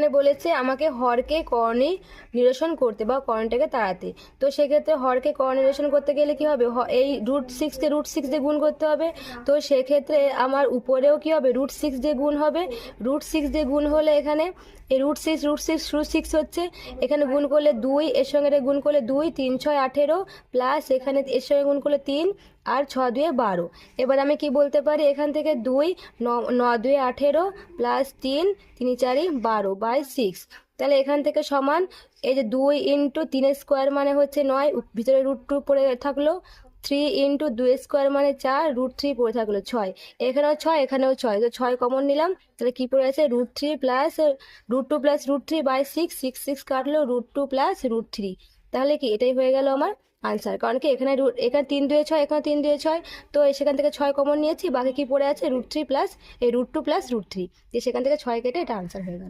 এখানে বলেছে আমাকে হরকে কর্ণে নিরসন করতে বা কর্ণটাকে তাড়াতে। তো সেক্ষেত্রে হরকে কর্ণ নিরসন করতে গেলে কি হবে? এই রুট সিক্সকে রুট সিক্স দিয়ে গুণ করতে হবে। তো সেক্ষেত্রে আমার উপরেও কি হবে? রুট সিক্স দিয়ে গুণ হবে। রুট সিক্স দিয়ে গুণ হলে এখানে এই root six root six root six হচ্ছে এখানে গুণ করলে দুই, এর সঙ্গে গুণ করলে দুই, তিন, ছয়, আঠেরো প্লাস এখানে এর সঙ্গে গুণ করলে তিন আর ছ দুয়ে বারো। এবার আমি কি বলতে পারি? এখান থেকে দুই, ন দুয়ে আঠেরো প্লাস তিন তিন চারি, বারো বাই সিক্স তাহলে এখান থেকে সমান এই যে দুই ইন্টু তিনের স্কোয়ার মানে হচ্ছে নয় ভিতরে রুট টু পড়ে থাকল থ্রি ইন্টু দুই স্কোয়ার মানে চার রুট থ্রি পড়ে থাকল ছয়। এখানেও ছয় এখানেও ছয়। তো ছয় কমন নিলাম, তাহলে কি পড়ে আছে? Root three plus root two plus root three by six six six কাটলো root two plus root three তাহলে কি এটাই হয়ে গেল আমার? আনসার কারণ কি এখানে রুট এখানে তিন, দুয়ে ছয়, এখানে তিন, দুয়ে ছয়, তো সেখান থেকে ছয় কমন নিয়েছি, বাকি কি পড়ে আছে? রুট থ্রি প্লাস এই root two plus root three সেখান থেকে ছয় কেটে এটা আনসার হয়ে গেল।